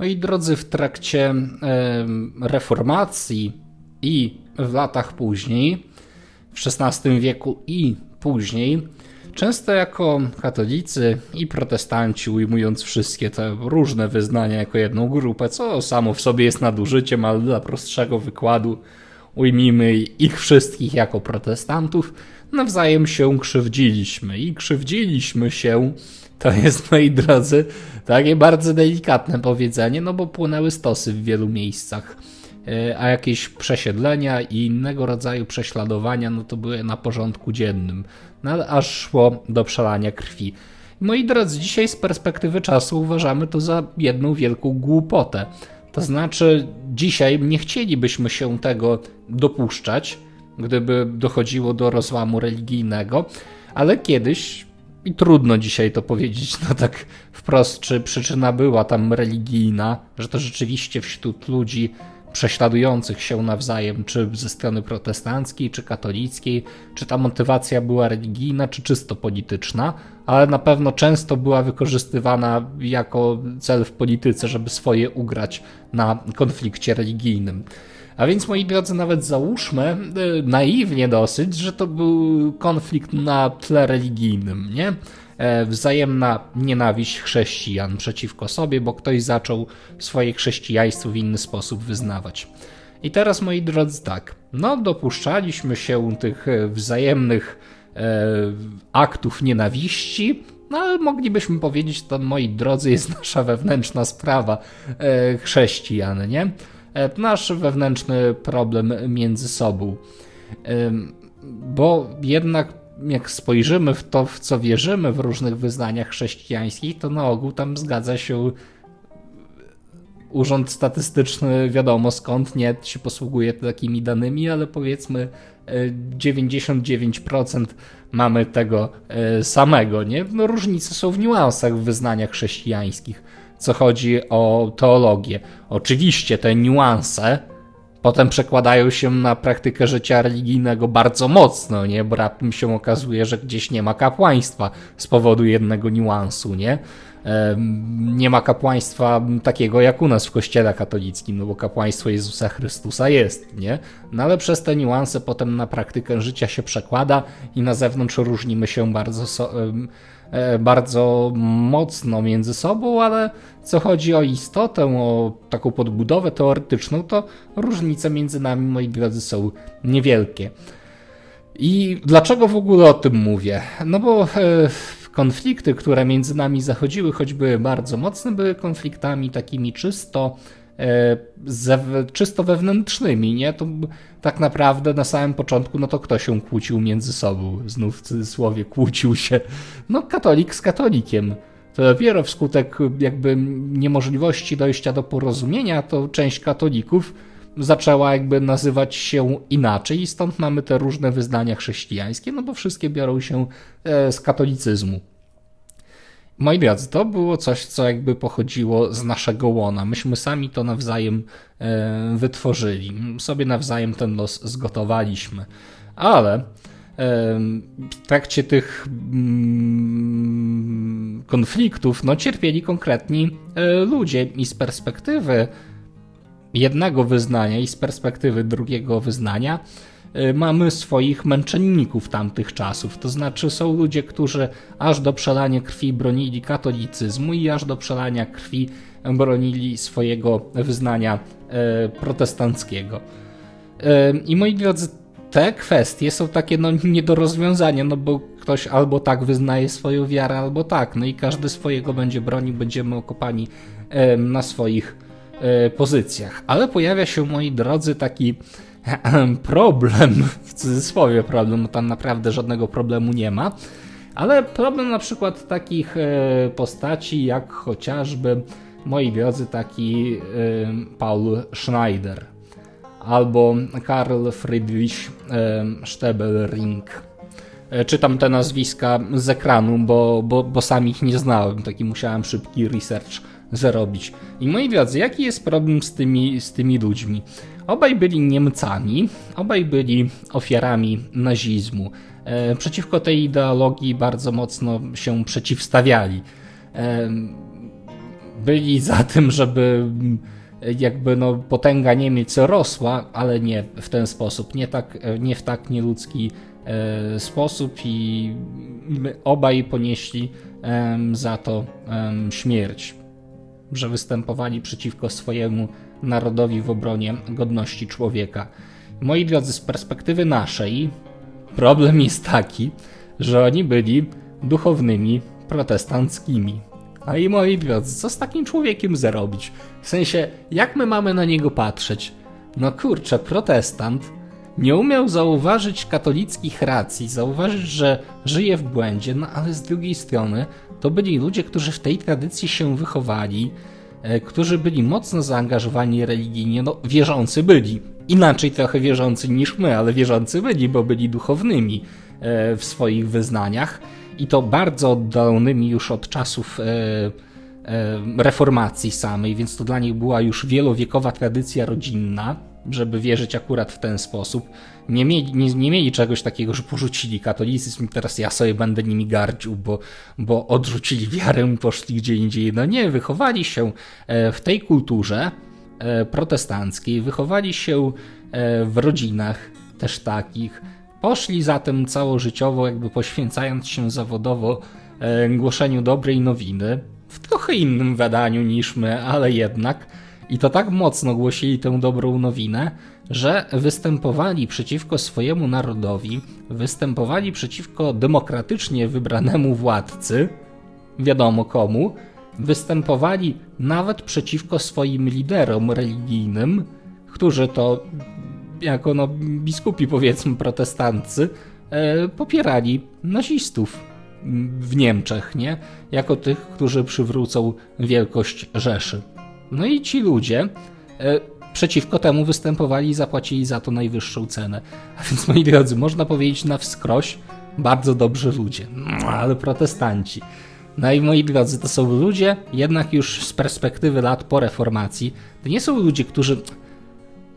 Moi drodzy, w trakcie reformacji i w latach później, w XVI wieku i później, często jako katolicy i protestanci, ujmując wszystkie te różne wyznania jako jedną grupę, co samo w sobie jest nadużyciem, ale dla prostszego wykładu ujmijmy ich wszystkich jako protestantów, nawzajem się krzywdziliśmy. I krzywdziliśmy się to jest, moi drodzy, takie bardzo delikatne powiedzenie, no bo płynęły stosy w wielu miejscach. E, a jakieś przesiedlenia i innego rodzaju prześladowania, no to były na porządku dziennym. No, aż szło do przelania krwi. Moi drodzy, dzisiaj z perspektywy czasu uważamy to za jedną wielką głupotę. To znaczy, dzisiaj nie chcielibyśmy się tego dopuszczać, gdyby dochodziło do rozłamu religijnego, ale kiedyś i trudno dzisiaj to powiedzieć, no tak wprost, czy przyczyna była tam religijna, że to rzeczywiście wśród ludzi prześladujących się nawzajem, czy ze strony protestanckiej, czy katolickiej, czy ta motywacja była religijna, czy czysto polityczna, ale na pewno często była wykorzystywana jako cel w polityce, żeby swoje ugrać na konflikcie religijnym. A więc, moi drodzy, nawet załóżmy, y, naiwnie dosyć, że to był konflikt na tle religijnym, nie? E, wzajemna nienawiść chrześcijan przeciwko sobie, bo ktoś zaczął swoje chrześcijaństwo w inny sposób wyznawać. I teraz, moi drodzy, tak, no dopuszczaliśmy się tych e, wzajemnych e, aktów nienawiści, no ale moglibyśmy powiedzieć, to moi drodzy, jest nasza wewnętrzna sprawa e, chrześcijan, nie? E, nasz wewnętrzny problem między sobą. Bo jednak jak spojrzymy w to, w co wierzymy w różnych wyznaniach chrześcijańskich, to na ogół tam zgadza się Urząd Statystyczny, wiadomo skąd, nie się posługuje takimi danymi, ale powiedzmy 99% e, mamy tego e, samego, nie? No, różnice są w niuansach w wyznaniach chrześcijańskich co chodzi o teologię. Oczywiście te niuanse potem przekładają się na praktykę życia religijnego bardzo mocno, nie? Bo raptem się okazuje, że gdzieś nie ma kapłaństwa z powodu jednego niuansu, nie? Nie ma kapłaństwa takiego jak u nas w kościele katolickim, no bo kapłaństwo Jezusa Chrystusa jest, nie? No ale przez te niuanse potem na praktykę życia się przekłada i na zewnątrz różnimy się bardzo E, bardzo mocno między sobą, ale co chodzi o istotę, o taką podbudowę teoretyczną, to różnice między nami, moi drodzy, są niewielkie. I dlaczego w ogóle o tym mówię? No bo e, konflikty, które między nami zachodziły, choć były bardzo mocne, były konfliktami takimi czysto E, czysto wewnętrznymi, nie? To tak naprawdę na samym początku, no to kto się kłócił między sobą? Znów w cudzysłowie kłócił się, no katolik z katolikiem. To dopiero wskutek jakby niemożliwości dojścia do porozumienia, to część katolików zaczęła jakby nazywać się inaczej i stąd mamy te różne wyznania chrześcijańskie, no bo wszystkie biorą się e, z katolicyzmu. Moi drodzy, to było coś, co jakby pochodziło z naszego łona. Myśmy sami to nawzajem e, wytworzyli, sobie nawzajem ten los zgotowaliśmy. Ale w trakcie tych mm, konfliktów no, cierpieli konkretni e, ludzie i z perspektywy jednego wyznania i z perspektywy drugiego wyznania Y, mamy swoich męczenników tamtych czasów. To znaczy są ludzie, którzy aż do przelania krwi bronili katolicyzmu i aż do przelania krwi bronili swojego wyznania y, protestanckiego. I moi drodzy, te kwestie są takie no, nie do rozwiązania, no bo ktoś albo tak wyznaje swoją wiarę, albo tak. No i każdy swojego będzie bronił, będziemy okopani na swoich pozycjach. Ale pojawia się, moi drodzy, taki problem, w cudzysłowie problem, tam naprawdę żadnego problemu nie ma, ale problem na przykład takich e, postaci jak chociażby, moi drodzy, taki e, Paul Schneider albo Karl Friedrich e, Stebelring. Czytam te nazwiska z ekranu, bo, bo, bo sam ich nie znałem, taki musiałem szybki research zrobić. I moi drodzy, jaki jest problem z tymi, z tymi ludźmi? Obaj byli Niemcami, obaj byli ofiarami nazizmu. E, przeciwko tej ideologii bardzo mocno się przeciwstawiali. E, byli za tym, żeby jakby no, potęga Niemiec rosła, ale nie w ten sposób, nie, tak, nie w tak nieludzki e, sposób i obaj ponieśli za to śmierć, że występowali przeciwko swojemu narodowi w obronie godności człowieka. Moi drodzy, z perspektywy naszej, problem jest taki, że oni byli duchownymi protestanckimi. A i moi drodzy, co z takim człowiekiem zrobić? W sensie, jak my mamy na niego patrzeć? No kurczę, protestant nie umiał zauważyć katolickich racji, zauważyć, że żyje w błędzie, no ale z drugiej strony to byli ludzie, którzy w tej tradycji się wychowali, e, którzy byli mocno zaangażowani religijnie, no wierzący byli. Inaczej trochę wierzący niż my, ale wierzący byli, bo byli duchownymi e, w swoich wyznaniach i to bardzo oddalonymi już od czasów e, e, reformacji samej, więc to dla nich była już wielowiekowa tradycja rodzinna, żeby wierzyć akurat w ten sposób. Nie mieli, nie, nie mieli czegoś takiego, że porzucili katolicyzm i teraz ja sobie będę nimi gardził, bo, bo odrzucili wiarę i poszli gdzie indziej. No nie, wychowali się e, w tej kulturze protestanckiej, wychowali się w rodzinach też takich, Poszli zatem całożyciowo, jakby poświęcając się zawodowo e, głoszeniu dobrej nowiny, w trochę innym wydaniu niż my, ale jednak. I to tak mocno głosili tę dobrą nowinę, że występowali przeciwko swojemu narodowi, występowali przeciwko demokratycznie wybranemu władcy, wiadomo komu, występowali nawet przeciwko swoim liderom religijnym, którzy to jako no, biskupi powiedzmy protestanccy e, popierali nazistów w Niemczech, nie? Jako tych, którzy przywrócą wielkość Rzeszy. No i ci ludzie e, przeciwko temu występowali i zapłacili za to najwyższą cenę. A więc, moi drodzy, można powiedzieć na wskroś, bardzo dobrzy ludzie, no, ale protestanci. No i moi drodzy, to są ludzie, jednak już z perspektywy lat po reformacji, to nie są ludzie, którzy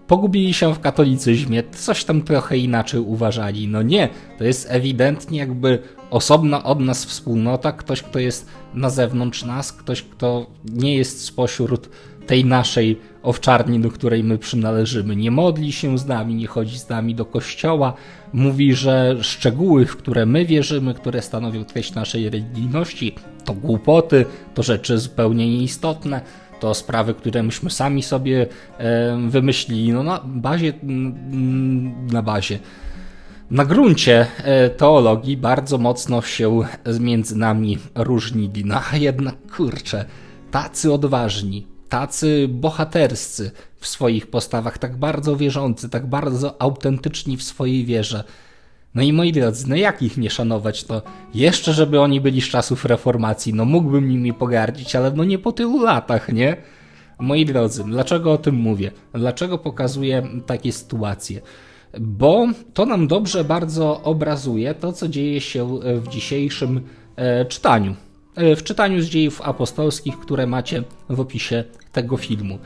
pogubili się w katolicyzmie, coś tam trochę inaczej uważali. No nie, to jest ewidentnie jakby osobna od nas wspólnota, ktoś, kto jest na zewnątrz nas, ktoś, kto nie jest spośród tej naszej owczarni, do której my przynależymy. Nie modli się z nami, nie chodzi z nami do kościoła, mówi, że szczegóły, w które my wierzymy, które stanowią treść naszej religijności, to głupoty, to rzeczy zupełnie nieistotne to sprawy, które myśmy sami sobie wymyślili, no na bazie, na bazie, na gruncie e, teologii bardzo mocno się między nami różnili. No a jednak, kurczę, tacy odważni, tacy bohaterscy w swoich postawach, tak bardzo wierzący, tak bardzo autentyczni w swojej wierze, no i moi drodzy, no jak ich nie szanować, to jeszcze żeby oni byli z czasów reformacji, no mógłbym nimi pogardzić, ale no nie po tylu latach, nie? Moi drodzy, dlaczego o tym mówię? Dlaczego pokazuję takie sytuacje? Bo to nam dobrze bardzo obrazuje to, co dzieje się w dzisiejszym e, czytaniu. E, w czytaniu z dziejów apostolskich, które macie w opisie tego filmu.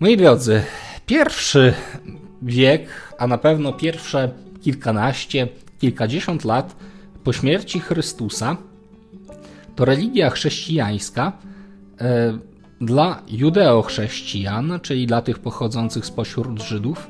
Moi drodzy, pierwszy wiek, a na pewno pierwsze kilkanaście, kilkadziesiąt lat po śmierci Chrystusa, to religia chrześcijańska e, dla judeochrześcijan, czyli dla tych pochodzących spośród Żydów,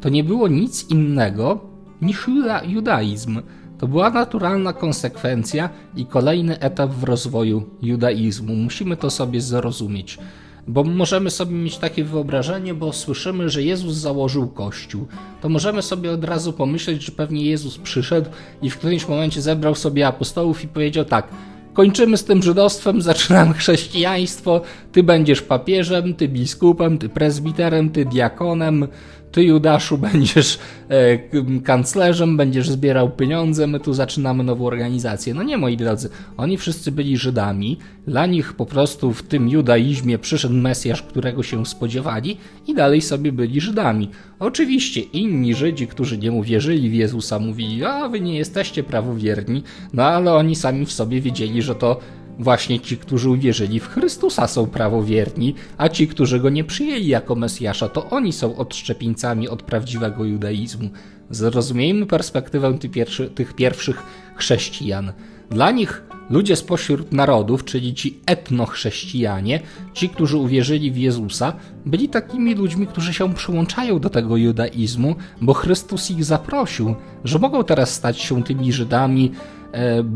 to nie było nic innego niż juda judaizm. To była naturalna konsekwencja i kolejny etap w rozwoju judaizmu. Musimy to sobie zrozumieć. Bo możemy sobie mieć takie wyobrażenie, bo słyszymy, że Jezus założył kościół. To możemy sobie od razu pomyśleć, że pewnie Jezus przyszedł i w którymś momencie zebrał sobie apostołów i powiedział tak: kończymy z tym żydostwem, zaczynamy chrześcijaństwo, ty będziesz papieżem, ty biskupem, ty prezbiterem, ty diakonem, ty Judaszu będziesz e, kanclerzem, będziesz zbierał pieniądze, my tu zaczynamy nową organizację. No nie, moi drodzy, oni wszyscy byli Żydami, dla nich po prostu w tym judaizmie przyszedł Mesjasz, którego się spodziewali i dalej sobie byli Żydami. Oczywiście inni Żydzi, którzy nie uwierzyli w Jezusa, mówili, a wy nie jesteście prawowierni, no ale oni sami w sobie wiedzieli, że to Właśnie ci, którzy uwierzyli w Chrystusa są prawowierni, a ci, którzy go nie przyjęli jako Mesjasza, to oni są odszczepieńcami od prawdziwego judaizmu. Zrozumiejmy perspektywę tych, pierwszy, tych pierwszych chrześcijan. Dla nich ludzie spośród narodów, czyli ci etnochrześcijanie, ci, którzy uwierzyli w Jezusa, byli takimi ludźmi, którzy się przyłączają do tego judaizmu, bo Chrystus ich zaprosił, że mogą teraz stać się tymi Żydami,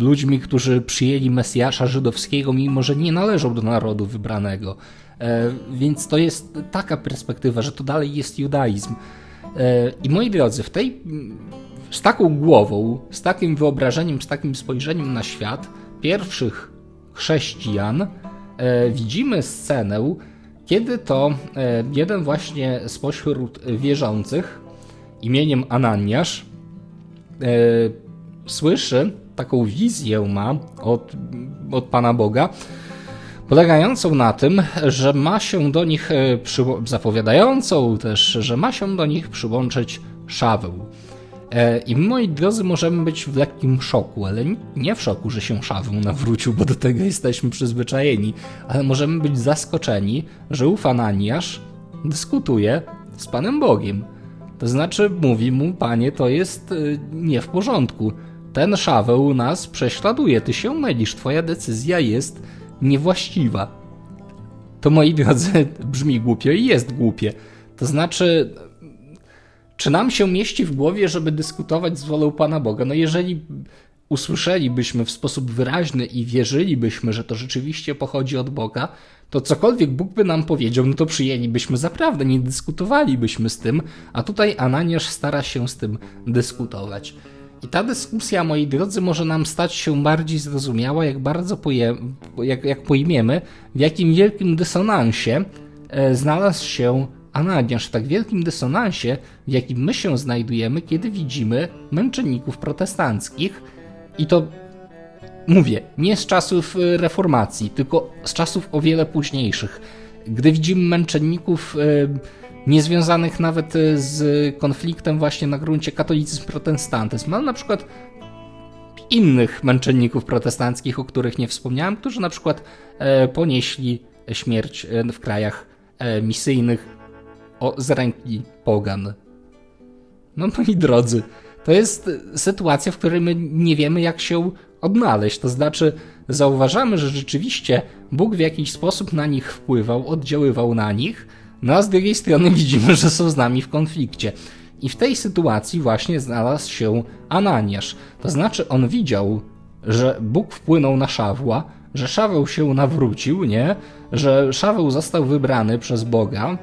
ludźmi, którzy przyjęli Mesjasza żydowskiego, mimo że nie należą do narodu wybranego. E, więc to jest taka perspektywa, że to dalej jest judaizm. E, I moi drodzy, w tej, z taką głową, z takim wyobrażeniem, z takim spojrzeniem na świat pierwszych chrześcijan e, widzimy scenę, kiedy to e, jeden właśnie spośród wierzących imieniem Ananiasz e, słyszy taką wizję ma od, od Pana Boga, polegającą na tym, że ma się do nich, e, zapowiadającą też, że ma się do nich przyłączyć Szaweł. I moi drodzy, możemy być w lekkim szoku, ale nie w szoku, że się Szaweł nawrócił, bo do tego jesteśmy przyzwyczajeni, ale możemy być zaskoczeni, że ów Ananiasz dyskutuje z Panem Bogiem. To znaczy, mówi mu, panie, to jest e, nie w porządku. Ten Szaweł nas prześladuje, ty się mylisz, twoja decyzja jest niewłaściwa. To moi drodzy, brzmi głupio i jest głupie. To znaczy, czy nam się mieści w głowie, żeby dyskutować z wolą Pana Boga? No jeżeli usłyszelibyśmy w sposób wyraźny i wierzylibyśmy, że to rzeczywiście pochodzi od Boga, to cokolwiek Bóg by nam powiedział, no to przyjęlibyśmy zaprawdę, nie dyskutowalibyśmy z tym, a tutaj Ananiasz stara się z tym dyskutować. I ta dyskusja, moi drodzy, może nam stać się bardziej zrozumiała, jak bardzo poje, jak, jak pojmiemy, w jakim wielkim dysonansie e, znalazł się Ananiasz, w tak wielkim dysonansie, w jakim my się znajdujemy, kiedy widzimy męczenników protestanckich. I to mówię, nie z czasów e, reformacji, tylko z czasów o wiele późniejszych. Gdy widzimy męczenników e, niezwiązanych nawet e, z konfliktem właśnie na gruncie katolicyzm-protestantyzm, ale na przykład innych męczenników protestanckich, o których nie wspomniałem, którzy na przykład e, ponieśli śmierć e, w krajach misyjnych o, z ręki pogan. No moi drodzy, to jest sytuacja, w której my nie wiemy jak się odnaleźć. To znaczy zauważamy, że rzeczywiście Bóg w jakiś sposób na nich wpływał, oddziaływał na nich, no a z drugiej strony widzimy, że są z nami w konflikcie. I w tej sytuacji właśnie znalazł się Ananiasz. To znaczy on widział, że Bóg wpłynął na Szawła, że Szaweł się nawrócił, nie? Że Szaweł został wybrany przez Boga,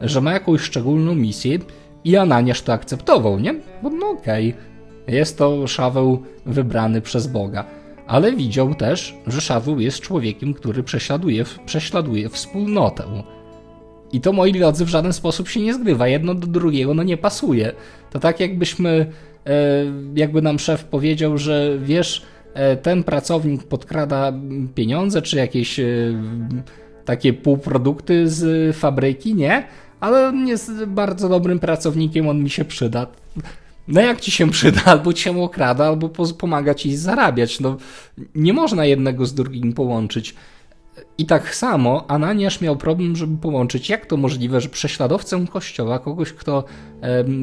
że ma jakąś szczególną misję i Ananiasz to akceptował, nie? Bo no okej, okay. jest to Szaweł wybrany przez Boga. Ale widział też, że Szaweł jest człowiekiem, który prześladuje, prześladuje wspólnotę. I to, moi drodzy, w żaden sposób się nie zgrywa. Jedno do drugiego no nie pasuje. To tak jakbyśmy, e, jakby nam szef powiedział, że wiesz, e, ten pracownik podkrada pieniądze, czy jakieś e, takie półprodukty z fabryki, nie? Ale on jest bardzo dobrym pracownikiem, on mi się przyda. No jak ci się przyda, albo cię okrada, albo pomaga ci zarabiać. No, nie można jednego z drugim połączyć. I tak samo Ananiasz miał problem, żeby połączyć, jak to możliwe, że prześladowcę kościoła, kogoś, kto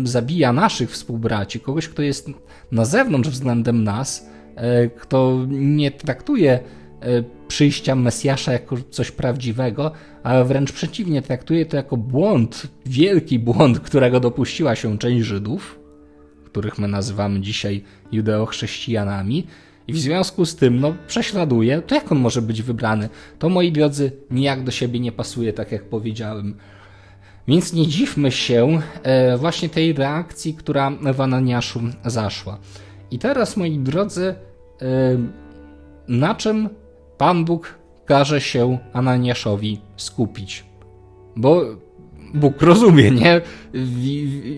zabija naszych współbraci, kogoś, kto jest na zewnątrz względem nas, e, kto nie traktuje e, przyjścia Mesjasza jako coś prawdziwego, a wręcz przeciwnie, traktuje to jako błąd, wielki błąd, którego dopuściła się część Żydów, których my nazywamy dzisiaj judeochrześcijanami, i w związku z tym, no, prześladuje, to jak on może być wybrany? To, moi drodzy, nijak do siebie nie pasuje, tak jak powiedziałem. Więc nie dziwmy się e, właśnie tej reakcji, która w Ananiaszu zaszła. I teraz, moi drodzy, e, na czym Pan Bóg każe się Ananiaszowi skupić? Bo Bóg rozumie, nie?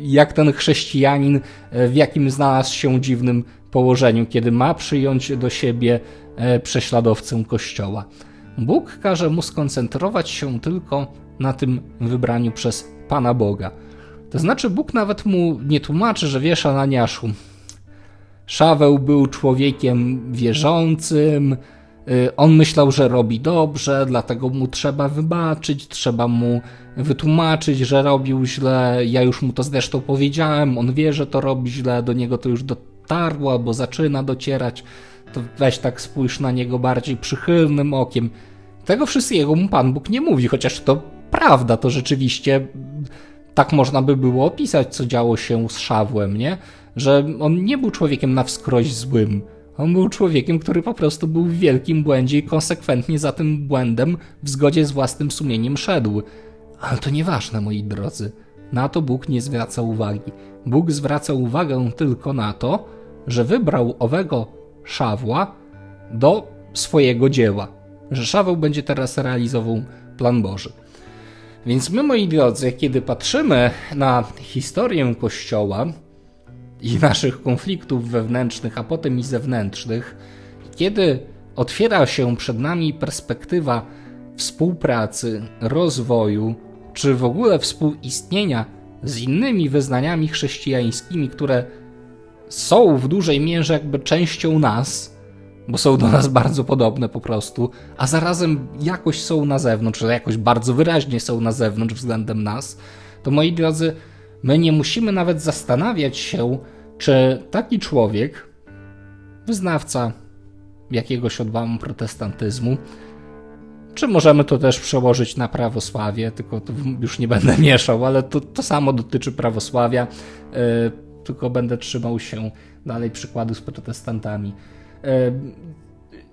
Jak ten chrześcijanin, e, w jakim znalazł się dziwnym położeniu, kiedy ma przyjąć do siebie e, prześladowcę Kościoła. Bóg każe mu skoncentrować się tylko na tym wybraniu przez Pana Boga. To znaczy, Bóg nawet mu nie tłumaczy, że wiesz, Ananiaszu, Szaweł był człowiekiem wierzącym, y, on myślał, że robi dobrze, dlatego mu trzeba wybaczyć, trzeba mu wytłumaczyć, że robił źle. Ja już mu to zresztą powiedziałem, on wie, że to robi źle, do niego to już do, dotarło albo zaczyna docierać. to weź tak spójrz na niego bardziej przychylnym okiem. Tego wszystkiego mu Pan Bóg nie mówi, chociaż to prawda, to rzeczywiście tak można by było opisać, co działo się z Szawłem, nie? Że on nie był człowiekiem na wskroś złym. On był człowiekiem, który po prostu był w wielkim błędzie i konsekwentnie za tym błędem w zgodzie z własnym sumieniem szedł. Ale to nieważne, moi drodzy. Na to Bóg nie zwraca uwagi. Bóg zwraca uwagę tylko na to, że wybrał owego Szawła do swojego dzieła. Że Szaweł będzie teraz realizował plan Boży. Więc my, moi drodzy, kiedy patrzymy na historię Kościoła i naszych konfliktów wewnętrznych, a potem i zewnętrznych, kiedy otwiera się przed nami perspektywa współpracy, rozwoju, czy w ogóle współistnienia z innymi wyznaniami chrześcijańskimi, które są w dużej mierze jakby częścią nas, bo są do nas bardzo podobne po prostu, a zarazem jakoś są na zewnątrz, że jakoś bardzo wyraźnie są na zewnątrz względem nas, to moi drodzy, my nie musimy nawet zastanawiać się, czy taki człowiek, wyznawca jakiegoś odłamu protestantyzmu, czy możemy to też przełożyć na prawosławie, tylko już nie będę mieszał, ale to, to samo dotyczy prawosławia, yy, tylko będę trzymał się dalej przykładu z protestantami. Yy,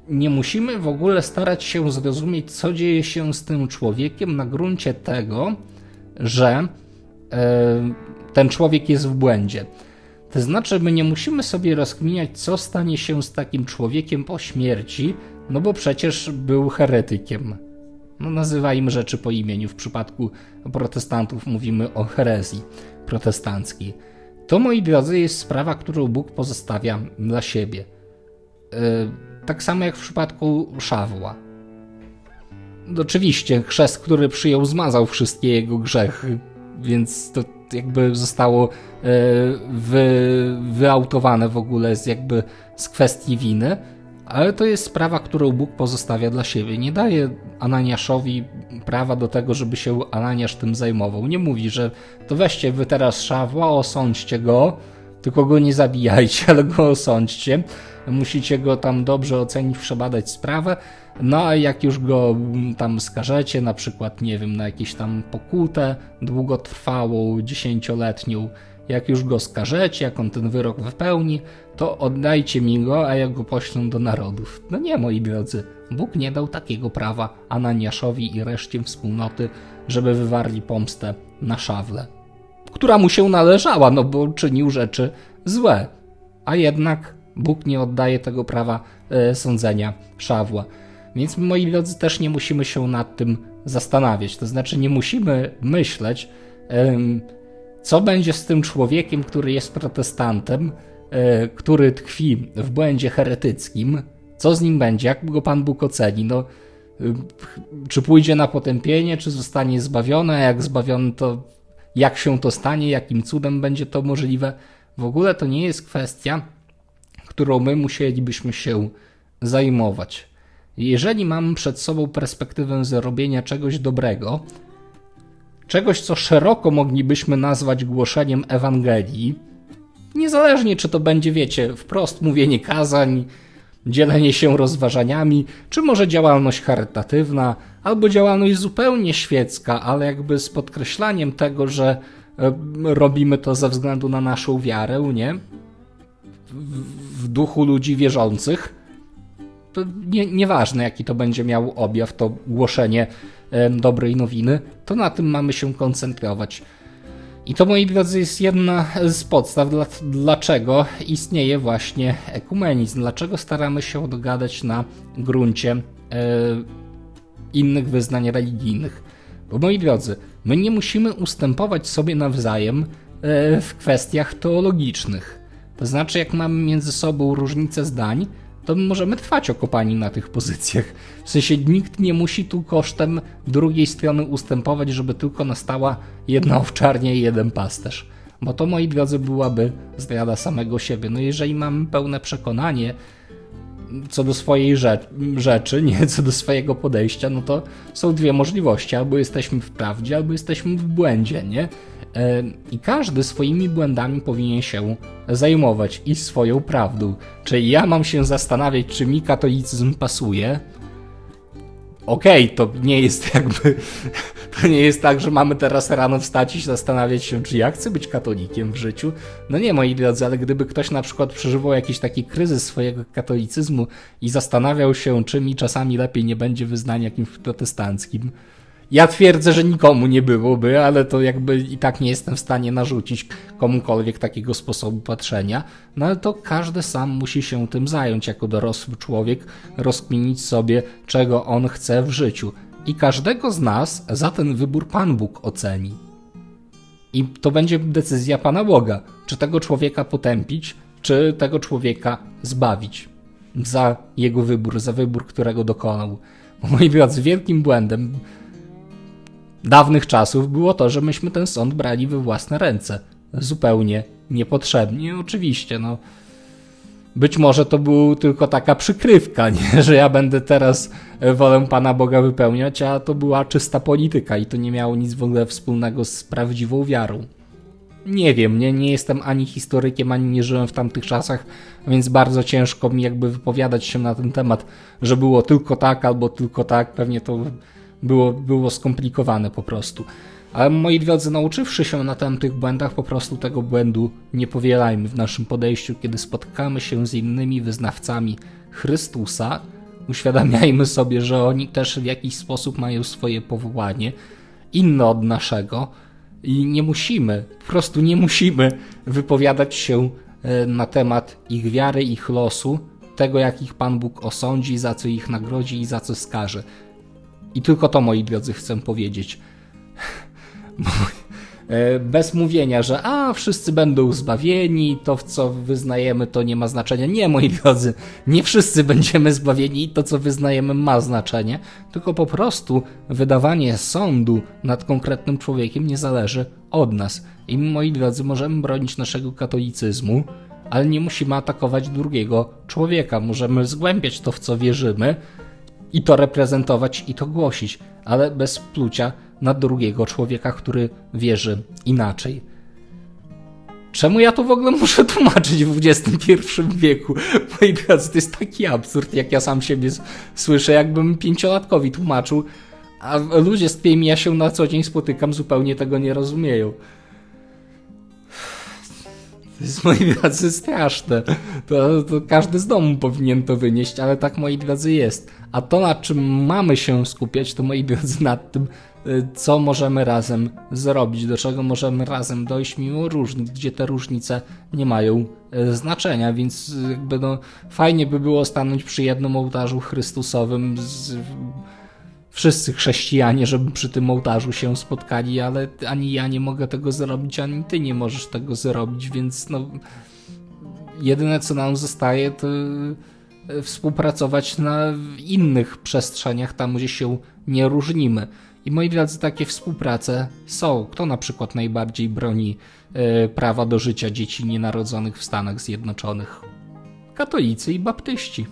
nie musimy w ogóle starać się zrozumieć, co dzieje się z tym człowiekiem na gruncie tego, że yy, ten człowiek jest w błędzie. To znaczy, my nie musimy sobie rozkminiać, co stanie się z takim człowiekiem po śmierci, no bo przecież był heretykiem. No nazywajmy rzeczy po imieniu. W przypadku protestantów mówimy o herezji protestanckiej. To, moi drodzy, jest sprawa, którą Bóg pozostawia dla siebie. Yy, tak samo jak w przypadku Szawła. Oczywiście, chrzest, który przyjął, zmazał wszystkie jego grzechy, więc to jakby zostało wy, wyautowane w ogóle z jakby z kwestii winy, ale to jest sprawa, którą Bóg pozostawia dla siebie. Nie daje Ananiaszowi prawa do tego, żeby się Ananiasz tym zajmował. Nie mówi, że to weźcie wy teraz Szawła, osądźcie go, tylko go nie zabijajcie, ale go osądźcie. Musicie go tam dobrze ocenić, przebadać sprawę. No a jak już go tam skażecie, na przykład, nie wiem, na jakieś tam pokutę długotrwałą, dziesięcioletnią, jak już go skażecie, jak on ten wyrok wypełni, to oddajcie mi go, a ja go poślę do narodów. No nie, moi drodzy, Bóg nie dał takiego prawa Ananiaszowi i reszcie wspólnoty, żeby wywarli pomstę na szawle, która mu się należała, no bo czynił rzeczy złe. A jednak Bóg nie oddaje tego prawa e, sądzenia szawła. Więc moi drodzy, też nie musimy się nad tym zastanawiać. To znaczy, nie musimy myśleć, co będzie z tym człowiekiem, który jest protestantem, e, który tkwi w błędzie heretyckim, co z nim będzie, jak go Pan Bóg oceni. No, czy pójdzie na potępienie, czy zostanie zbawiony, a jak zbawiony, to jak się to stanie, jakim cudem będzie to możliwe. W ogóle to nie jest kwestia, którą my musielibyśmy się zajmować. Jeżeli mamy przed sobą perspektywę zrobienia czegoś dobrego, czegoś, co szeroko moglibyśmy nazwać głoszeniem Ewangelii, niezależnie czy to będzie, wiecie, wprost mówienie kazań, dzielenie się rozważaniami, czy może działalność charytatywna, albo działalność zupełnie świecka, ale jakby z podkreślaniem tego, że e, robimy to ze względu na naszą wiarę, nie? W, duchu ludzi wierzących. Nie, nieważne, jaki to będzie miał objaw, to głoszenie dobrej nowiny, to na tym mamy się koncentrować. I to, moi drodzy, jest jedna z podstaw, dlaczego istnieje właśnie ekumenizm, dlaczego staramy się dogadać na gruncie e, innych wyznań religijnych. Bo, moi drodzy, my nie musimy ustępować sobie nawzajem e, w kwestiach teologicznych. To znaczy, jak mamy między sobą różnice zdań, to możemy trwać okopani na tych pozycjach. W sensie nikt nie musi tu kosztem drugiej strony ustępować, żeby tylko nastała jedna owczarnia i jeden pasterz. Bo to, moi drodzy, byłaby zdrada samego siebie. No jeżeli mamy pełne przekonanie co do swojej rzeczy, nie co do swojego podejścia, no to są dwie możliwości. Albo jesteśmy w prawdzie, albo jesteśmy w błędzie, nie? E, I każdy swoimi błędami powinien się zajmować i swoją prawdą. Czyli ja mam się zastanawiać, czy mi katolicyzm pasuje. Okej, to nie jest jakby. To nie jest tak, że mamy teraz rano wstać i zastanawiać się, czy ja chcę być katolikiem w życiu. No nie, moi drodzy, ale gdyby ktoś na przykład przeżywał jakiś taki kryzys swojego katolicyzmu i zastanawiał się, czy mi czasami lepiej nie będzie wyznania jakimś protestanckim, ja twierdzę, że nikomu nie byłoby, ale to jakby i tak nie jestem w stanie narzucić komukolwiek takiego sposobu patrzenia. No ale to każdy sam musi się tym zająć jako dorosły człowiek, rozkminić sobie, czego on chce w życiu. I każdego z nas za ten wybór Pan Bóg oceni. I to będzie decyzja Pana Boga, czy tego człowieka potępić, czy tego człowieka zbawić za jego wybór, za wybór, którego dokonał. Moi drodzy, wielkim błędem dawnych czasów było to, że myśmy ten sąd brali we własne ręce. Zupełnie niepotrzebnie, oczywiście, no. Być może to był tylko taka przykrywka, nie? że ja będę teraz wolę Pana Boga wypełniać, a to była czysta polityka i to nie miało nic w ogóle wspólnego z prawdziwą wiarą. Nie wiem, nie, nie jestem ani historykiem, ani nie żyłem w tamtych czasach, więc bardzo ciężko mi jakby wypowiadać się na ten temat, że było tylko tak albo tylko tak. Pewnie to było, było skomplikowane po prostu. Ale moi drodzy, nauczywszy się na tamtych błędach, po prostu tego błędu nie powielajmy w naszym podejściu, kiedy spotkamy się z innymi wyznawcami Chrystusa. Uświadamiajmy sobie, że oni też w jakiś sposób mają swoje powołanie, inne od naszego, i nie musimy, po prostu nie musimy wypowiadać się e, na temat ich wiary, ich losu, tego jak ich Pan Bóg osądzi, za co ich nagrodzi i za co skaże. I tylko to, moi drodzy, chcę powiedzieć. E, Bez mówienia, że a, wszyscy będą zbawieni, to w co wyznajemy to nie ma znaczenia. Nie, moi drodzy, nie wszyscy będziemy zbawieni i to co wyznajemy ma znaczenie, tylko po prostu wydawanie sądu nad konkretnym człowiekiem nie zależy od nas. I moi drodzy, możemy bronić naszego katolicyzmu, ale nie musimy atakować drugiego człowieka. Możemy zgłębiać to, w co wierzymy, i to reprezentować i to głosić, ale bez plucia na drugiego człowieka, który wierzy inaczej. Czemu ja to w ogóle muszę tłumaczyć w XXI wieku? Moi drodzy, to jest taki absurd, jak ja sam siebie słyszę, jakbym pięciolatkowi tłumaczył, a ludzie, z którymi ja się na co dzień spotykam, zupełnie tego nie rozumieją. To jest, moi drodzy, straszne. To, to każdy z domu powinien to wynieść, ale tak, moi drodzy, jest. A to, nad czym mamy się skupiać, to, moi drodzy, nad tym, y, co możemy razem zrobić, do czego możemy razem dojść, mimo różnic, gdzie te różnice nie mają y, znaczenia, więc y, jakby no, fajnie by było stanąć przy jednym ołtarzu Chrystusowym z, wszyscy chrześcijanie, żeby przy tym ołtarzu się spotkali, ale ani ja nie mogę tego zrobić, ani ty nie możesz tego zrobić, więc no jedyne co nam zostaje to e, współpracować na innych przestrzeniach, tam gdzie się nie różnimy. I moi drodzy, takie współprace są. Kto na przykład najbardziej broni e, prawa do życia dzieci nienarodzonych w Stanach Zjednoczonych? Katolicy i baptyści.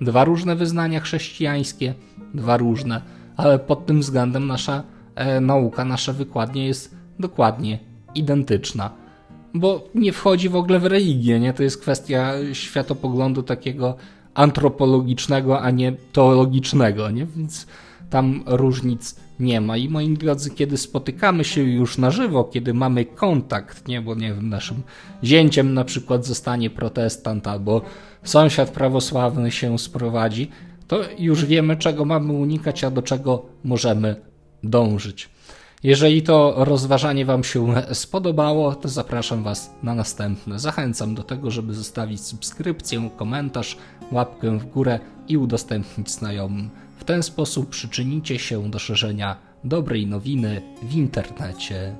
Dwa różne wyznania chrześcijańskie, dwa różne, ale pod tym względem nasza e, nauka, nasza wykładnia jest dokładnie identyczna. Bo nie wchodzi w ogóle w religię, nie? To jest kwestia światopoglądu takiego antropologicznego, a nie teologicznego, nie? Więc tam różnic nie ma. I moi drodzy, kiedy spotykamy się już na żywo, kiedy mamy kontakt, nie, bo nie wiem, naszym zięciem na przykład zostanie protestant albo sąsiad prawosławny się sprowadzi, to już wiemy, czego mamy unikać, a do czego możemy dążyć. Jeżeli to rozważanie Wam się spodobało, to zapraszam Was na następne. Zachęcam do tego, żeby zostawić subskrypcję, komentarz, łapkę w górę i udostępnić znajomym. W ten sposób przyczynicie się do szerzenia dobrej nowiny w internecie.